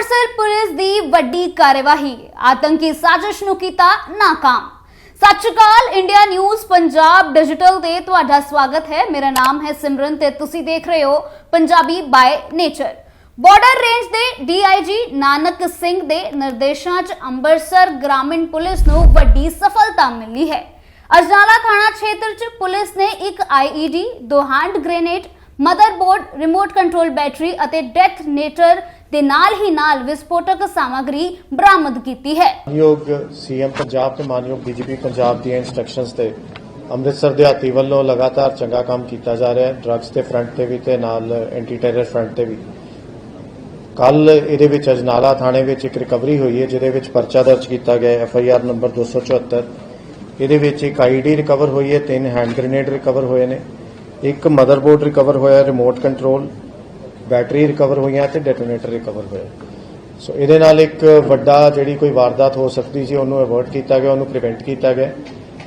Amritsar police ਦੀ ਵੱਡੀ ਕਾਰਵਾਈ। ਆਤੰਕੀ ਸਾਜ਼ਿਸ਼ ਨੂੰ ਕੀਤਾ ਨਾਕਾਮ। ਸਤਿ ਸ਼੍ਰੀ ਅਕਾਲ, ਇੰਡੀਆ ਨਿਊਜ਼ ਪੰਜਾਬ ਡਿਜੀਟਲ ਤੇ ਤੁਹਾਡਾ ਸਵਾਗਤ ਹੈ। ਮੇਰਾ ਨਾਮ ਹੈ ਸਿਮਰਨ ਤੇ ਤੁਸੀਂ ਦੇਖ ਰਹੇ ਹੋ Punjabi by nature. Border range ਦੇ ਡੀਆਈਜੀ ਨਾਨਕ ਸਿੰਘ ਦੇ ਨਿਰਦੇਸ਼ਾਂ 'ਚ ਅੰਮ੍ਰਿਤਸਰ ਗ੍ਰਾਮੀਣ ਪੁਲਿਸ ਨੂੰ ਵੱਡੀ ਸਫਲਤਾ ਮਿਲੀ ਹੈ। ਅਜਨਾਲਾ ਥਾਣਾ ਖੇਤਰ 'ਚ ਪੁਲਿਸ ਨੇ ਇੱਕ ਆਈਈਡੀ, ਦੋ hand grenade motherboard remote control battery ਅਤੇ ਡੈਥਨੇਟਰ ਦੇ ਨਾਲ ਹੀ ਨਾਲ ਵਿਸਫੋਟਕ ਸਾਮਗਰੀ ਬਰਾਮਦ ਕੀਤੀ ਹੈ। ਮਾਨਯੋਗ ਸੀਐਮ ਪੰਜਾਬ ਤੇ ਮਾਨਯੋਗ ਡੀਜੀਪੀ ਪੰਜਾਬ ਦੀਆਂ ਇਨਸਟਰਕਸ਼ਨਸ ਤੇ ਅੰਮ੍ਰਿਤਸਰ ਦਿਹਾਤੀ ਵੱਲੋਂ ਲਗਾਤਾਰ ਚੰਗਾ ਕੰਮ ਕੀਤਾ ਜਾ ਰਿਹਾ ਹੈ। ਡਰੱਗਸ ਦੇ ਫਰੰਟ ਤੇ ਵੀ ਤੇ ਨਾਲ ਐਂਟੀ ਟੈਰਰ ਫਰੰਟ ਤੇ ਵੀ। ਕੱਲ ਇਹਦੇ ਵਿੱਚ ਅਜਨਾਲਾ ਥਾਣੇ ਵਿੱਚ ਇੱਕ ਰਿਕਵਰੀ ਹੋਈ ਹੈ, ਜਿਹਦੇ ਵਿੱਚ ਪਰਚਾ ਦਰਜ ਕੀਤਾ ਗਿਆ ਹੈ। ਐਫਆਈਆਰ ਨੰਬਰ 274 ਇਹਦੇ ਵਿੱਚ ਇੱਕ ਆਈਡੀ ਰਿਕਵਰ ਹੋਈ ਹੈ, ਤਿੰਨ ਹੈਂਡ ਗ੍ਰੇਨੇਡ ਰਿਕਵਰ ਹੋਏ ਨੇ। ਇੱਕ ਮਦਰਬੋਰਡ ਰਿਕਵਰ ਹੋਇਆ ਰਿਮੋਟ ਕੰਟਰੋਲ ਬੈਟਰੀ ਰਿਕਵਰ ਹੋਈਆਂ ਤੇ ਡੈਟੋਨੇਟਰ ਰਿਕਵਰ ਹੋਇਆ। ਸੋ ਇਹਦੇ ਨਾਲ ਇੱਕ ਵੱਡਾ ਜਿਹੜੀ ਕੋਈ ਵਾਰਦਾਤ ਹੋ ਸਕਦੀ ਸੀ, ਉਹਨੂੰ ਅਵੋਇਡ ਕੀਤਾ ਗਿਆ, ਉਹਨੂੰ ਪ੍ਰੀਵੈਂਟ ਕੀਤਾ ਗਿਆ।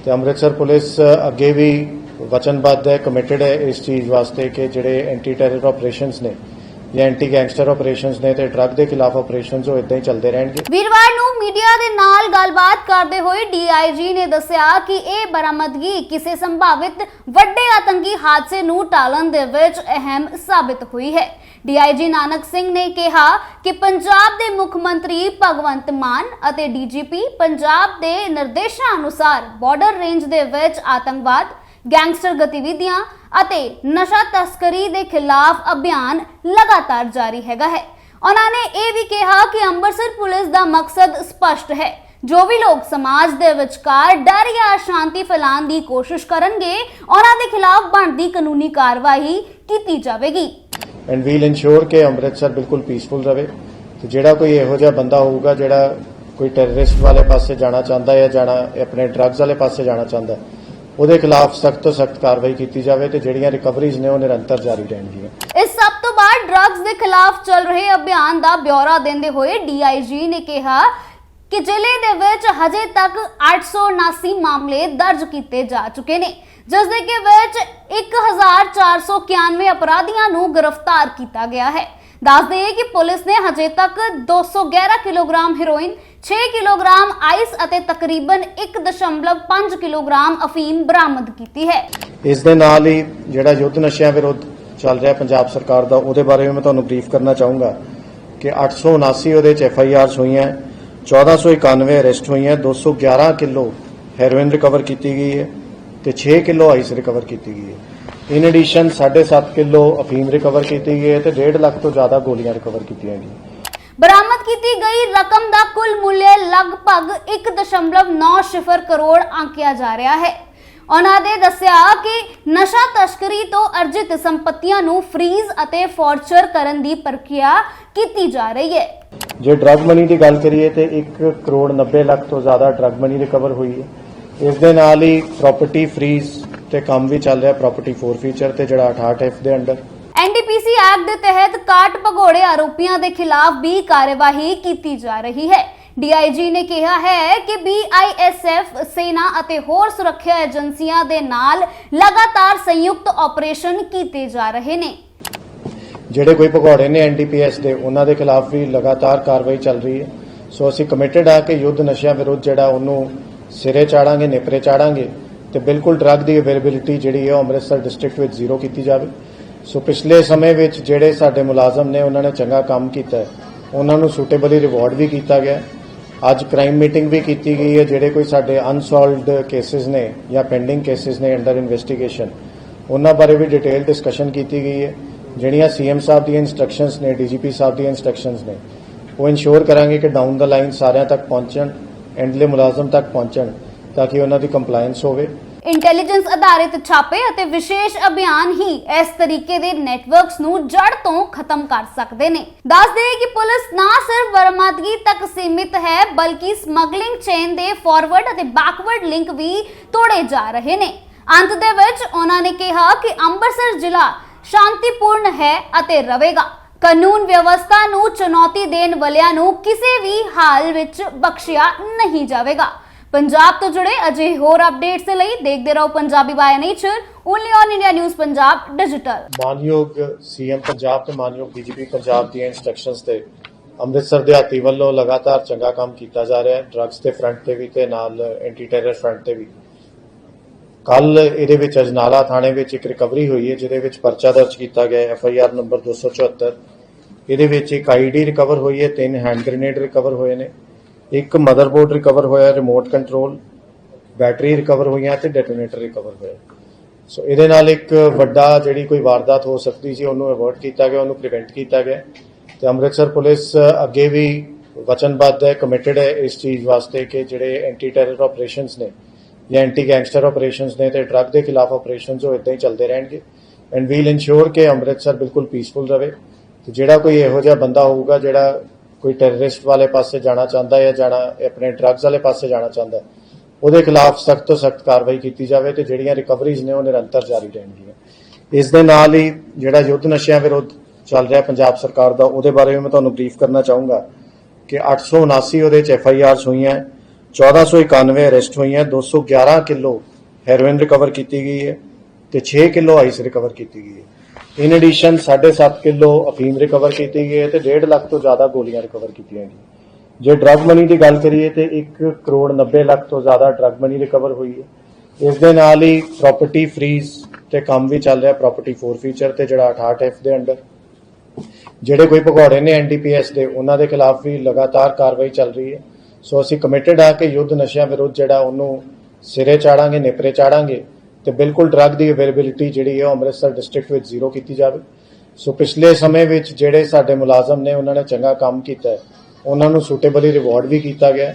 ਤੇ ਅੰਮ੍ਰਿਤਸਰ ਪੁਲਿਸ ਅੱਗੇ ਵੀ ਵਚਨਬੱਧ ਹੈ ਕਮਿਟਡ ਹੈ ਇਸ ਚੀਜ਼ ਵਾਸਤੇ ਕਿ ਜਿਹੜੇ ਐਂਟੀ ਟੈਰਰ ਆਪਰੇਸ਼ਨਸ ਨੇ ਜਾਂ ਐਂਟੀ ਗੈਂਗਸਟਰ ਆਪਰੇਸ਼ਨਸ ਨੇ ਤੇ ਡਰੱਗ ਦੇ ਖਿਲਾਫ ਆਪਰੇਸ਼ਨਸ ਉਹ ਇਦਾਂ ਹੀ ਚੱਲਦੇ ਰਹਿਣਗੇ। ਵੀਰਵਾਰ ਨੂੰ ਮੀਡੀਆ ਦੇ ਨਾਲ ਗੱਲਬਾਤ ਕਰਦੇ ਹੋਏ ਡੀਆਈਜੀ ਨੇ ਦੱਸਿਆ ਕਿ ਇਹ ਬਰਾਮਦਗੀ ਕਿਸੇ ਸੰਭਾਵਿਤ ਵੱਡੇ ਆਤੰਕੀ ਹਾਦਸੇ ਨੂੰ ਟਾਲਣ ਦੇ ਵਿੱਚ ਅਹਿਮ ਸਾਬਿਤ ਹੋਈ ਹੈ। ਡੀਆਈਜੀ ਨਾਨਕ ਸਿੰਘ ਨੇ ਕਿਹਾ ਕਿ ਪੰਜਾਬ ਦੇ ਮੁੱਖ ਮੰਤਰੀ ਭਗਵੰਤ ਮਾਨ ਅਤੇ ਡੀਜੀਪੀ ਪੰਜਾਬ ਦੇ ਨਿਰਦੇਸ਼ਾਂ ਅਨੁਸਾਰ ਬਾਰਡਰ ਰੇਂਜ ਦੇ ਵਿੱਚ ਆਤੰਕਵਾਦ, ਗੈਂਗਸਟਰ ਗਤੀਵਿਧੀਆਂ ਅਤੇ ਨਸ਼ਾ ਤਸਕਰੀ ਦੇ ਖਿਲਾਫ ਅਭਿਆਨ ਲਗਾਤਾਰ ਜਾਰੀ ਹੈਗਾ ਹੈ। ਉਹਨਾਂ ਨੇ ਇਹ ਵੀ ਕਿਹਾ ਕਿ ਅੰਮ੍ਰਿਤਸਰ ਪੁਲਿਸ ਦਾ ਮਕਸਦ ਸਪਸ਼ਟ ਹੈ। ਜੋ ਵੀ ਲੋਕ ਸਮਾਜ ਦੇ ਵਿਚਕਾਰ ਡਰ ਜਾਂ ਅਸ਼ਾਂਤੀ ਫੈਲਾਉਣ ਦੀ ਕੋਸ਼ਿਸ਼ ਕਰਨਗੇ ਉਹਨਾਂ ਦੇ ਖਿਲਾਫ ਬਣਦੀ ਕਾਨੂੰਨੀ ਕਾਰਵਾਈ ਕੀਤੀ ਜਾਵੇਗੀ। ਐਂਡ ਵੀਲ ਇਨਸ਼ੋਰ ਕਿ ਅੰਮ੍ਰਿਤਸਰ ਬਿਲਕੁਲ ਪੀਸਫੁਲ ਰਵੇ ਤੇ ਜਿਹੜਾ ਕੋਈ ਇਹੋ ਜਿਹਾ ਬੰਦਾ ਹੋਊਗਾ ਜਿਹੜਾ ਕੋਈ ਟੈਰਰਿਸਟ ਵਾਲੇ ਪਾਸੇ ਜਾਣਾ ਚਾਹੁੰਦਾ ਹੈ ਜਾਣਾ ਆਪਣੇ ਡਰੱਗਸ ਵਾਲੇ ਪਾਸੇ ਜਾਣਾ ਚਾਹੁੰਦਾ ਉਹਦੇ ਖਿਲਾਫ ਸਖਤ ਤੋਂ ਸਖਤ ਕਾਰਵਾਈ ਕੀਤੀ ਜਾਵੇ ਤੇ ਜਿਹੜੀਆਂ ਰਿਕਵਰੀਜ਼ ਨੇ ਉਹ ਨਿਰੰਤਰ ਜਾਰੀ ਰਹਿਣਗੀਆਂ। ਇਸ ਡਰੱਗਸ ਦੇ ਖਿਲਾਫ ਚੱਲ ਰਹੇ ਅਭਿਆਨ ਦਾ ਬਿਊਰਾ ਦਿੰਦੇ ਹੋਏ ਡੀਆਈਜੀ ਨੇ ਕਿਹਾ ਕਿ ਜ਼ਿਲ੍ਹੇ ਦੇ ਵਿੱਚ ਹਜੇ ਤੱਕ 879 ਮਾਮਲੇ ਦਰਜ ਕੀਤੇ ਜਾ ਚੁੱਕੇ ਨੇ, ਜਿਸ ਦੇ ਕਿ ਵਿੱਚ 1491 ਅਪਰਾਧੀਆਂ ਨੂੰ ਗ੍ਰਿਫਤਾਰ ਕੀਤਾ ਗਿਆ ਹੈ। ਦੱਸ ਦਈਏ ਕਿ ਪੁਲਿਸ ਨੇ ਹਜੇ ਤੱਕ 211 ਕਿਲੋਗ੍ਰਾਮ ਹੈਰੋਇਨ 6 ਕਿਲੋਗ੍ਰਾਮ ਆਈਸ ਅਤੇ ਤਕਰੀਬਨ 1.5 ਕਿਲੋਗ੍ਰਾਮ ਅਫੀਮ ਬਰਾਮਦ ਕੀਤੀ ਹੈ। ਇਸ ਦੇ ਨਾਲ ਹੀ ਜਿਹੜਾ ਯੁੱਧ ਨਸ਼ਿਆਂ ਵਿਰੁੱਧ ਚੱਲ ਰਿਹਾ ਪੰਜਾਬ ਸਰਕਾਰ ਦਾ, ਉਹਦੇ ਬਾਰੇ ਵੀ ਮੈਂ ਤੁਹਾਨੂੰ ਬਰੀਫ ਕਰਨਾ ਚਾਹੂੰਗਾ ਕਿ 879 ਉਹਦੇ ਚ ਐਫ ਆਈ ਆਰਸ ਹੋਈਆਂ 1491 ਅਰੈਸਟ ਹੋਈਆਂ 211 ਕਿਲੋ ਹੈਰੋਇਨ ਰਿਕਵਰ ਕੀਤੀ ਗਈ ਹੈ ਤੇ 6 ਕਿਲੋ ਆਈਸ ਰਿਕਵਰ ਕੀਤੀ ਗਈ ਹੈ। ਇਨ ਐਡੀਸ਼ਨ 7.5 ਕਿਲੋ ਅਫੀਮ ਰਿਕਵਰ ਕੀਤੀ ਗਈ ਹੈ ਤੇ 1.5 ਲੱਖ ਤੋਂ ਜ਼ਿਆਦਾ ਗੋਲੀਆਂ ਰਿਕਵਰ ਕੀਤੀਆਂ ਗਈਆਂ। ਬਰਾਮਦ ਕੀਤੀ ਗਈ ਰਕਮ ਦਾ ਕੁੱਲ ਮੁੱਲ ਲਗਭਗ 1.9 ਸਿਫਰ ਕਰੋੜ ਆਂਕਿਆ ਜਾ ਰਿਹਾ ਹੈ। ਉਹਨਾਂ ਦੇ ਦੱਸਿਆ ਕਿ ਨਸ਼ਾ ਤਸਕਰੀ ਤੋਂ ਅਰਜਿਤ ਸੰਪਤੀਆਂ ਨੂੰ ਫ੍ਰੀਜ਼ ਅਤੇ ਫੋਰਚਰ ਕਰਨ ਦੀ ਪ੍ਰਕਿਰਿਆ ਕੀਤੀ ਜਾ ਰਹੀ ਹੈ। ਜੇ ਡਰੱਗ ਮਨੀ ਦੀ ਗੱਲ ਕਰੀਏ ਤੇ 1 ਕਰੋੜ 90 ਲੱਖ ਤੋਂ ਜ਼ਿਆਦਾ ਡਰੱਗ ਮਨੀ ਰਿਕਵਰ ਹੋਈ ਹੈ। ਇਸ ਦੇ ਨਾਲ ਹੀ ਪ੍ਰਾਪਰਟੀ ਫ੍ਰੀਜ਼ ਤੇ ਕੰਮ ਵੀ ਚੱਲ ਰਿਹਾ ਪ੍ਰਾਪਰਟੀ ਫੋਰਫੀਚਰ ਤੇ ਜਿਹੜਾ 68 ਐਫ ਦੇ ਅੰਡਰ। ਐਨਡੀਪੀਸੀ ਐਕਟ ਦੇ ਤਹਿਤ ਕਾਟ ਭਗੌੜੇ ਆਰੋਪੀਆਂ ਦੇ ਖਿਲਾਫ ਵੀ ਕਾਰਵਾਈ ਕੀਤੀ ਜਾ ਰਹੀ ਹੈ। ਡੀਆਈਜੀ ਨੇ ਕਿਹਾ ਹੈ ਕਿ ਬੀਆਈਐਸਐਫ ਸੈਨਾ ਅਤੇ ਹੋਰ ਸੁਰੱਖਿਆ ਏਜੰਸੀਆਂ ਦੇ ਨਾਲ ਲਗਾਤਾਰ ਸੰਯੁਕਤ ਆਪਰੇਸ਼ਨ ਕੀਤੇ ਜਾ ਰਹੇ ਨੇ। ਜਿਹੜੇ ਕੋਈ ਭਗੌੜੇ ਨੇ ਐਨਡੀਪੀਐਸ ਦੇ, ਉਹਨਾਂ ਦੇ ਖਿਲਾਫ ਵੀ ਲਗਾਤਾਰ ਕਾਰਵਾਈ ਚੱਲ ਰਹੀ ਹੈ। ਸੋ ਅਸੀਂ ਕਮਿਟਡ ਆ ਕਿ ਯੁੱਧ ਨਸ਼ਿਆਂ ਵਿਰੁੱਧ ਜਿਹੜਾ ਉਹਨੂੰ ਸਿਰੇ ਚਾੜਾਂਗੇ, ਨੇਪਰੇ ਚਾੜਾਂਗੇ ਤੇ ਬਿਲਕੁਲ ਡਰੱਗ ਦੀ ਅਵੇਲੇਬਿਲਿਟੀ ਜਿਹੜੀ ਹੈ ਅੰਮ੍ਰਿਤਸਰ ਡਿਸਟ੍ਰਿਕਟ ਵਿੱਚ ਜ਼ੀਰੋ ਕੀਤੀ ਜਾਵੇ। ਸੋ ਪਿਛਲੇ ਸਮੇਂ ਵਿੱਚ ਜਿਹੜੇ ਸਾਡੇ ਮੁਲਾਜ਼ਮ ਨੇ, ਉਹਨਾਂ ਨੇ ਚੰਗਾ ਕੰਮ ਕੀਤਾ ਹੈ। ਉਹਨਾਂ ਨੂੰ ਸੂਟੇਬਲੀ ਰਿਵਾਰਡ ਵੀ ਕੀਤਾ ਗਿਆ ਅੱਜ ਕ੍ਰਾਈਮ ਮੀਟਿੰਗ ਵੀ ਕੀਤੀ ਗਈ ਹੈ, ਜਿਹੜੇ ਕੋਈ ਸਾਡੇ ਅਨਸੋਲਵਡ ਕੇਸਿਸ ਨੇ ਜਾਂ ਪੈਂਡਿੰਗ ਕੇਸਿਸ ਨੇ ਅੰਡਰ ਇਨਵੈਸਟੀਗੇਸ਼ਨ ਉਹਨਾਂ ਬਾਰੇ ਵੀ ਡਿਟੇਲ ਡਿਸਕਸ਼ਨ ਕੀਤੀ ਗਈ ਹੈ। ਜਿਹੜੀਆਂ ਸੀਐਮ ਸਾਹਿਬ ਦੀਆਂ ਇਨਸਟਰਕਸ਼ਨਸ ਨੇ ਡੀਜੀਪੀ ਸਾਹਿਬ ਦੀਆਂ ਇਨਸਟਰਕਸ਼ਨਸ ਨੇ, ਉਹ ਇਨਸ਼ੋਰ ਕਰਾਂਗੇ ਕਿ ਡਾਊਨ ਦਾ ਲਾਈਨ ਸਾਰਿਆਂ ਤੱਕ ਪਹੁੰਚਣ ਐਂਡਲੇ ਮੁਲਾਜ਼ਮ ਤੱਕ ਪਹੁੰਚਣ, ਤਾਂ ਕਿ ਉਹਨਾਂ ਦੀ ਕੰਪਲਾਈਂਸ ਹੋਵੇ। ਇੰਟੈਲੀਜੈਂਸ ਆਧਾਰਿਤ ਛਾਪੇ ਅਤੇ ਵਿਸ਼ੇਸ਼ ਅਭਿਆਨ ਹੀ ਇਸ ਤਰੀਕੇ ਦੇ ਨੈਟਵਰਕਸ ਨੂੰ ਜੜ ਤੋਂ ਖਤਮ ਕਰ ਸਕਦੇ ਨੇ। ਦੱਸਦੇ ਕਿ ਪੁਲਿਸ ਨਾ ਸਿਰਫ ਬਰਾਮਦਗੀ ਤੱਕ ਸੀਮਿਤ ਹੈ, ਬਲਕਿ ਸਮਗਲਿੰਗ ਚੇਨ ਦੇ ਫਾਰਵਰਡ ਅਤੇ ਬੈਕਵਰਡ ਲਿੰਕ ਵੀ ਤੋੜੇ ਜਾ ਰਹੇ ਨੇ। ਅੰਤ ਦੇ ਵਿੱਚ ਉਹਨਾਂ ਨੇ ਕਿਹਾ ਕਿ ਅੰਮ੍ਰਿਤਸਰ ਜ਼ਿਲ੍ਹਾ ਸ਼ਾਂਤੀਪੂਰਨ ਹੈ ਅਤੇ ਰਹੇਗਾ। ਕਾਨੂੰਨ ਵਿਵਸਥਾ ਨੂੰ ਚੁਣੌਤੀ ਦੇਣ ਵਾਲਿਆਂ ਨੂੰ ਕਿਸੇ ਵੀ ਹਾਲ ਵਿੱਚ ਬਖਸ਼ਿਆ ਨਹੀਂ ਜਾਵੇਗਾ। ਪੰਜਾਬ ਤੋਂ ਜੁੜੇ ਅਜੇ ਹੋਰ ਅਪਡੇਟਸ ਦੇ ਲਈ ਦੇਖਦੇ ਰਹੋ Punjabi by nature only on India news Punjab digital ਮਾਨਯੋਗ ਸੀਐਮ ਪੰਜਾਬ ਤੇ ਮਾਨਯੋਗ ਡੀਜੀਪੀ ਪੰਜਾਬ ਦੀਆਂ ਇਨਸਟਰਕਸ਼ਨਸ ਤੇ ਅੰਮ੍ਰਿਤਸਰ ਦਿਹਾਤੀ ਵੱਲੋਂ ਲਗਾਤਾਰ ਚੰਗਾ ਕੰਮ ਕੀਤਾ ਜਾ ਰਿਹਾ ਹੈ। ਡਰੱਗਸ ਦੇ ਫਰੰਟ ਤੇ ਵੀ ਤੇ ਨਾਲ ਐਂਟੀ ਟੈਰਰ ਫਰੰਟ ਤੇ ਵੀ। ਕੱਲ ਇਹਦੇ ਵਿੱਚ ਅਜਨਾਲਾ ਥਾਣੇ ਵਿੱਚ ਇੱਕ ਰਿਕਵਰੀ ਹੋਈ ਹੈ, ਜਿਹਦੇ ਵਿੱਚ ਪਰਚਾ ਦਰਜ ਕੀਤਾ ਗਿਆ ਹੈ। ਐਫ ਆਈ ਆਰ ਨੰਬਰ 274 ਇਹਦੇ ਵਿੱਚ ਇੱਕ ਆਈਡੀ ਰਿਕਵਰ ਹੋਈ ਹੈ, ਤਿੰਨ ਹੈਂਡ ਗ੍ਰੇਨੇਡ ਰਿਕਵਰ ਹੋਏ ਨੇ। ਇੱਕ ਮਦਰਬੋਰਡ ਰਿਕਵਰ ਹੋਇਆ ਰਿਮੋਟ ਕੰਟਰੋਲ ਬੈਟਰੀ ਰਿਕਵਰ ਹੋਈਆਂ ਤੇ ਡੈਟੋਨੇਟਰ ਰਿਕਵਰ ਹੋਇਆ। ਸੋ ਇਹਦੇ ਨਾਲ ਇੱਕ ਵੱਡਾ ਜਿਹੜੀ ਕੋਈ ਵਾਰਦਾਤ ਹੋ ਸਕਦੀ ਸੀ, ਉਹਨੂੰ ਅਵੋਇਡ ਕੀਤਾ ਗਿਆ, ਉਹਨੂੰ ਪ੍ਰੀਵੈਂਟ ਕੀਤਾ ਗਿਆ। ਤੇ ਅੰਮ੍ਰਿਤਸਰ ਪੁਲਿਸ ਅੱਗੇ ਵੀ ਵਚਨਬੱਧ ਹੈ ਕਮਿਟਿਡ ਹੈ ਇਸ ਚੀਜ਼ ਵਾਸਤੇ ਕਿ ਜਿਹੜੇ ਐਂਟੀ ਟੈਰਰ ਆਪਰੇਸ਼ਨਸ ਨੇ ਜਾਂ ਐਂਟੀ ਗੈਂਗਸਟਰ ਆਪਰੇਸ਼ਨਸ ਨੇ ਤੇ ਡਰੱਗ ਦੇ ਖਿਲਾਫ ਆਪਰੇਸ਼ਨਸ ਉਹ ਇਦਾਂ ਹੀ ਚੱਲਦੇ ਰਹਿਣਗੇ। ਐਂਡ ਵੀਲ ਇਨਸ਼ੋਰ ਕਿ ਅੰਮ੍ਰਿਤਸਰ ਬਿਲਕੁਲ ਪੀਸਫੁਲ ਰਹੇ। ਤੇ ਜਿਹੜਾ ਕੋਈ ਇਹੋ ਜਿਹਾ ਬੰਦਾ ਹੋਊਗਾ, ਜਿਹੜਾ ਕੋਈ ਟੈਰਰਿਸਟ ਵਾਲੇ ਪਾਸੇ ਜਾਣਾ ਚਾਹੁੰਦਾ ਹੈ ਜਾਂ ਜਾਣਾ ਆਪਣੇ ਡਰੱਗਸ ਵਾਲੇ ਪਾਸੇ ਜਾਣਾ ਚਾਹੁੰਦਾ ਹੈ, ਉਹਦੇ ਖਿਲਾਫ ਸਖਤ ਤੋਂ ਸਖਤ ਕਾਰਵਾਈ ਕੀਤੀ ਜਾਵੇ ਤੇ ਜਿਹੜੀਆਂ ਰਿਕਵਰੀਜ਼ ਨੇ ਉਹ ਨਿਰੰਤਰ ਜਾਰੀ ਰਹਿਣਗੀਆਂ। ਇਸ ਦੇ ਨਾਲ ਹੀ ਜਿਹੜਾ ਯੁੱਧ ਨਸ਼ਿਆਂ ਵਿਰੁੱਧ ਚੱਲ ਰਿਹਾ ਪੰਜਾਬ ਸਰਕਾਰ ਦਾ ਉਹਦੇ ਬਾਰੇ ਵੀ ਮੈਂ ਤੁਹਾਨੂੰ ਬਰੀਫ ਕਰਨਾ ਚਾਹੂੰਗਾ ਕਿ 879 ਉਹਦੇ ਚ ਐਫ ਆਈ ਆਰਸ ਹੋਈਆਂ 1491 ਅਰੈਸਟ ਹੋਈਆਂ 211 ਕਿਲੋ ਹੈਰੋਇਨ ਰਿਕਵਰ ਕੀਤੀ ਗਈ ਹੈ ਤੇ 6 ਕਿਲੋ ਆਈਸ ਰਿਕਵਰ ਕੀਤੀ ਗਈ ਹੈ। ਇਨ ਐਡੀਸ਼ਨ 7.5 ਕਿਲੋ ਅਫੀਮ ਰਿਕਵਰ ਕੀਤੀ ਗਈ ਹੈ ਤੇ 1.5 ਲੱਖ ਤੋਂ ਜ਼ਿਆਦਾ ਗੋਲੀਆਂ ਰਿਕਵਰ ਕੀਤੀਆਂ ਗਈਆਂ ਜੇ ਡਰੱਗ ਮਨੀ ਦੀ ਗੱਲ ਕਰੀਏ ਤੇ 1 ਕਰੋੜ 90 ਲੱਖ ਤੋਂ ਜ਼ਿਆਦਾ ਡਰੱਗ ਮਨੀ ਰਿਕਵਰ ਹੋਈ ਹੈ ਇਸ ਦੇ ਨਾਲ ਹੀ ਪ੍ਰਾਪਰਟੀ ਫਰੀਜ਼ ਤੇ ਕੰਮ ਵੀ ਚੱਲ ਰਿਹਾ ਪ੍ਰਾਪਰਟੀ ਫੋਰ ਫੀਚਰ ਤੇ ਜਿਹੜਾ 68 ਐਫ ਦੇ ਅੰਡਰ ਜਿਹੜੇ ਕੋਈ ਭਗੌੜੇ ਨੇ ਐਨਡੀਪੀਐਸ ਦੇ ਉਹਨਾਂ ਦੇ ਖਿਲਾਫ ਵੀ ਲਗਾਤਾਰ ਕਾਰਵਾਈ ਚੱਲ ਰਹੀ ਹੈ ਸੋ ਅਸੀਂ ਕਮਿਟਡ ਆ ਕਿ ਯੁੱਧ ਨਸ਼ਿਆਂ ਵਿਰੁੱਧ ਜਿਹੜਾ ਉਹਨੂੰ ਸਿਰੇ ਚਾੜਾਂਗੇ ਨੇਪਰੇ ਚਾੜਾਂਗੇ ਤੇ ਬਿਲਕੁਲ ਡਰੱਗ ਦੀ ਅਵੇਲੇਬਿਲਿਟੀ ਜਿਹੜੀ ਹੈ ਉਹ ਅੰਮ੍ਰਿਤਸਰ ਡਿਸਟ੍ਰਿਕਟ ਵਿੱਚ ਜ਼ੀਰੋ ਕੀਤੀ ਜਾਵੇ। ਸੋ ਪਿਛਲੇ ਸਮੇਂ ਵਿੱਚ ਜਿਹੜੇ ਸਾਡੇ ਮੁਲਾਜ਼ਮ ਨੇ, ਉਹਨਾਂ ਨੇ ਚੰਗਾ ਕੰਮ ਕੀਤਾ ਉਹਨਾਂ ਨੂੰ ਸੂਟੇਬਲੀ ਰਿਵਾਰਡ ਵੀ ਕੀਤਾ ਗਿਆ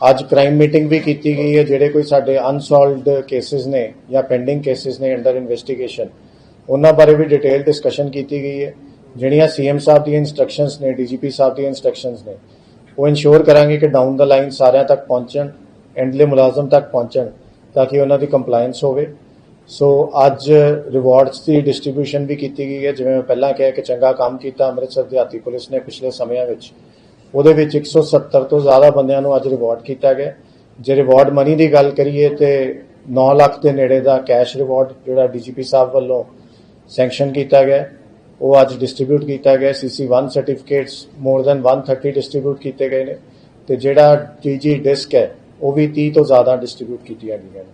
ਅੱਜ ਕ੍ਰਾਈਮ ਮੀਟਿੰਗ ਵੀ ਕੀਤੀ ਗਈ ਹੈ, ਜਿਹੜੇ ਕੋਈ ਸਾਡੇ ਅਨਸੋਲਵਡ ਕੇਸਿਸ ਨੇ ਜਾਂ ਪੈਂਡਿੰਗ ਕੇਸਿਸ ਨੇ ਅੰਡਰ ਇਨਵੈਸਟੀਗੇਸ਼ਨ ਉਹਨਾਂ ਬਾਰੇ ਵੀ ਡਿਟੇਲ ਡਿਸਕਸ਼ਨ ਕੀਤੀ ਗਈ ਹੈ। ਜਿਹੜੀਆਂ ਸੀਐਮ ਸਾਹਿਬ ਦੀਆਂ ਇਨਸਟਰਕਸ਼ਨਸ ਨੇ ਡੀਜੀਪੀ ਸਾਹਿਬ ਦੀਆਂ ਇਨਸਟਰਕਸ਼ਨਸ ਨੇ, ਉਹ ਇਨਸ਼ੋਰ ਕਰਾਂਗੇ ਕਿ ਡਾਊਨ ਦਾ ਲਾਈਨ ਸਾਰਿਆਂ ਤੱਕ ਪਹੁੰਚਣ ਐਂਡਲੇ ਮੁਲਾਜ਼ਮ ਤੱਕ ਪਹੁੰਚਣ। ਤਾਂ ਕਿ ਉਹਨਾਂ ਦੀ ਕੰਪਲਾਈਂਸ ਹੋਵੇ। ਸੋ ਅੱਜ ਰਿਵਾਰਡਸ ਦੀ ਡਿਸਟ੍ਰੀਬਿਊਸ਼ਨ ਵੀ ਕੀਤੀ ਗਈ ਹੈ। ਜਿਵੇਂ ਮੈਂ ਪਹਿਲਾਂ ਕਿਹਾ ਕਿ ਚੰਗਾ ਕੰਮ ਕੀਤਾ, ਅੰਮ੍ਰਿਤਸਰ ਦਿਹਾਤੀ ਪੁਲਿਸ ਨੇ ਪਿਛਲੇ ਸਮਿਆਂ ਵਿੱਚ। ਉਹਦੇ ਵਿੱਚ 170 ਤੋਂ ਜ਼ਿਆਦਾ ਬੰਦਿਆਂ ਨੂੰ ਅੱਜ ਰਿਵਾਰਡ ਕੀਤਾ ਗਿਆ। ਜੇ ਰਿਵਾਰਡ ਮਨੀ ਦੀ ਗੱਲ ਕਰੀਏ ਤੇ 9 ਲੱਖ ਦੇ ਨੇੜੇ ਦਾ ਕੈਸ਼ ਰਿਵਾਰਡ ਜਿਹੜਾ ਡੀਜੀਪੀ ਸਾਹਿਬ ਵੱਲੋਂ ਸੈਂਕਸ਼ਨ ਕੀਤਾ ਗਿਆ ਉਹ ਅੱਜ ਡਿਸਟ੍ਰੀਬਿਊਟ ਕੀਤਾ ਗਿਆ CC 1 certificates more than 130 distribute ਕੀਤੇ ਗਏ ਨੇ। ਤੇ ਜਿਹੜਾ ਜੀਜੀ ਡਿਸਕ ਹੈ ਉਹ ਵੀ 30 ਤੋਂ ਜ਼ਿਆਦਾ ਡਿਸਟ੍ਰੀਬਿਊਟ ਕੀਤੀਆਂ ਗਈਆਂ ਨੇ।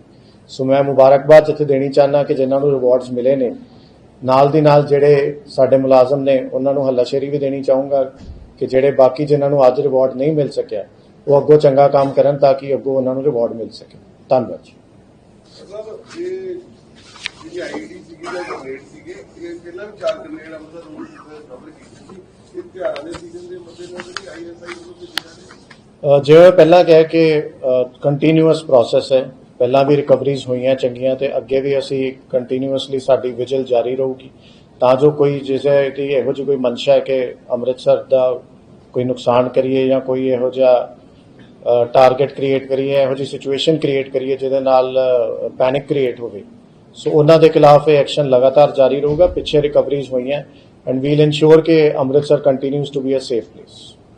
ਸੋ ਮੈਂ ਮੁਬਾਰਕਬਾਦ ਜਿੱਥੇ ਦੇਣੀ ਚਾਹਨਾ ਕਿ ਜਿਨ੍ਹਾਂ ਨੂੰ ਰਿਵਾਰਡਸ ਮਿਲੇ ਨੇ, ਨਾਲ ਦੀ ਨਾਲ ਜਿਹੜੇ ਸਾਡੇ ਮੁਲਾਜ਼ਮ ਨੇ, ਉਹਨਾਂ ਨੂੰ ਹੱਲਾਸ਼ੇਰੀ ਵੀ ਦੇਣੀ ਚਾਹੂੰਗਾ ਕਿ ਜਿਹੜੇ ਬਾਕੀ ਜਿਨ੍ਹਾਂ ਨੂੰ ਅੱਜ ਰਿਵਾਰਡ ਨਹੀਂ ਮਿਲ ਸਕਿਆ, ਉਹ ਅੱਗੋਂ ਚੰਗਾ ਕੰਮ ਕਰਨ ਤਾਂ ਕਿ ਅੱਗੋਂ ਉਹਨਾਂ ਨੂੰ ਰਿਵਾਰਡ ਮਿਲ ਸਕੇ। ਧੰਨਵਾਦ ਜੀ। ਜਿਹੜੀ ਆਈਡੀ ਸੀਗੀ ਜਾਂ ਜਨਰੇਟ ਸੀਗੇ, ਇਹ ਪਹਿਲਾਂ ਵੀ ਚਾਰ ਜਨਰੇਟ ਅਮਸਰ ਰੂਲ ਕਵਰ ਕੀਤੀ ਸੀ, ਇਹ ਤਿਉਹਾਰਾਂ ਦੇ ਸੀਜ਼ਨ ਦੇ ਮੱਦੇ ਨਜ਼ਰ ਹੀ ਆਈਐਸਆਈ ਵੱਲੋਂ ਭੇਜੀ ਜਾ ਜਿਵੇਂ ਮੈਂ ਪਹਿਲਾਂ ਕਿਹਾ ਕਿ ਕੰਟੀਨਿਊਸ ਪ੍ਰੋਸੈਸ ਹੈ। ਪਹਿਲਾਂ ਵੀ ਰਿਕਵਰੀਜ਼ ਹੋਈਆਂ ਚੰਗੀਆਂ ਤੇ ਅੱਗੇ ਵੀ ਅਸੀਂ ਕੰਟੀਨਿਊਸਲੀ ਸਾਡੀ ਵਿਜਲ ਜਾਰੀ ਰਹੂਗੀ। ਤਾਂ ਜੋ ਕੋਈ ਜਿਸੇ ਇਹਦੀ ਇਹੋ ਜਿਹੀ ਕੋਈ ਮਨਸ਼ਾ ਹੈ ਕਿ ਅੰਮ੍ਰਿਤਸਰ ਦਾ ਕੋਈ ਨੁਕਸਾਨ ਕਰੀਏ ਜਾਂ ਕੋਈ ਇਹੋ ਜਿਹਾ ਟਾਰਗੇਟ ਕ੍ਰੀਏਟ ਕਰੀਏ, ਇਹੋ ਜਿਹੀ ਸਿਚੁਏਸ਼ਨ ਕ੍ਰੀਏਟ ਕਰੀਏ ਜਿਹਦੇ ਨਾਲ ਪੈਨਿਕ ਕ੍ਰੀਏਟ ਹੋਵੇ। ਸੋ ਉਹਨਾਂ ਦੇ ਖਿਲਾਫ ਇਹ ਐਕਸ਼ਨ ਲਗਾਤਾਰ ਜਾਰੀ ਰਹੂਗਾ, ਪਿੱਛੇ ਰਿਕਵਰੀਜ਼ ਹੋਈਆਂ। ਐਂਡ ਵੀਲ ਇਨਸ਼ੋਰ ਕਿ Amritsar continues to be a safe place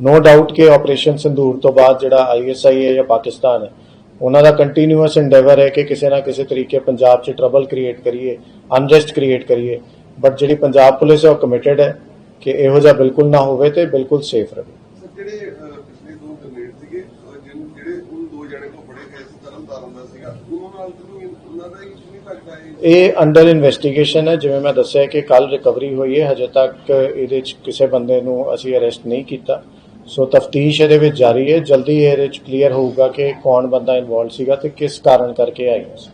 no doubt ਕਿ ਆਪਰੇਸ਼ਨ ਸੰਦੂਰ ਤੋਂ ਬਾਅਦ ਜਿਹੜਾ ਆਈਐਸਆਈ ਹੈ ਜਾਂ ਪਾਕਿਸਤਾਨ ਹੈ ਉਹਨਾਂ ਦਾ ਕੰਟੀਨਿਊਅਸ ਐਂਡੇਵਰ ਹੈ ਕਿ ਕਿਸੇ ਨਾ ਕਿਸੇ ਤਰੀਕੇ ਪੰਜਾਬ 'ਚ ਟਰਬਲ ਕ੍ਰੀਏਟ ਕਰੀਏ ਅਨਰੈਸਟ ਕ੍ਰੀਏਟ ਕਰੀਏ। ਬਟ ਜਿਹੜੀ ਪੰਜਾਬ ਪੁਲਿਸ ਹੈ ਉਹ ਕਮਿਟਡ ਹੈ ਕਿ ਇਹੋ ਜਿਹਾ ਬਿਲਕੁਲ ਨਾ ਹੋਵੇ ਤੇ ਬਿਲਕੁਲ ਸੇਫ ਰਹੇ। ਸਰ ਜਿਹੜੇ ਅਹ, ਪਿਛਲੇ ਦੋ ਜਨਰੇਟ ਸੀਗੇ ਅਹ, ਜਿਹਨ- ਜਿਹੜੇ ਉਹ ਦੋ ਜਣੇ ਕੋ ਫੜੇ ਗਏ ਸੀ ਤਰਨ ਤਾਰਨ ਦਾ ਸੀਗਾ ਉਹਨਾਂ ਨਾਲ ਤੁਹਾਨੂੰ ਉਹਨਾਂ ਦਾ ਹੀ ਨਹੀਂ ਲੱਗਦਾ ਇਹ ਅੰਡਰ ਇਨਵੈਸਟੀਗੇਸ਼ਨ ਹੈ। ਜਿਵੇਂ ਮੈਂ ਦੱਸਿਆ ਕਿ ਕੱਲ ਰਿਕਵਰੀ ਹੋਈ ਹੈ ਹਜੇ ਤੱਕ ਇਹਦੇ 'ਚ ਕਿਸੇ ਬੰਦੇ ਨੂੰ ਅਸੀਂ ਅਰੈਸਟ ਨਹੀਂ ਕੀਤਾ। ਸੋ ਤਫਤੀਸ਼ ਇਹਦੇ ਵਿੱਚ ਜਾਰੀ ਹੈ। ਜਲਦੀ ਇਹਦੇ 'ਚ ਕਲੀਅਰ ਹੋਊਗਾ ਕਿ ਕੌਣ ਬੰਦਾ ਇਨਵੋਲਵ ਸੀਗਾ ਤੇ ਕਿਸ ਕਾਰਨ ਕਰਕੇ ਆਇਆ ਸੀ।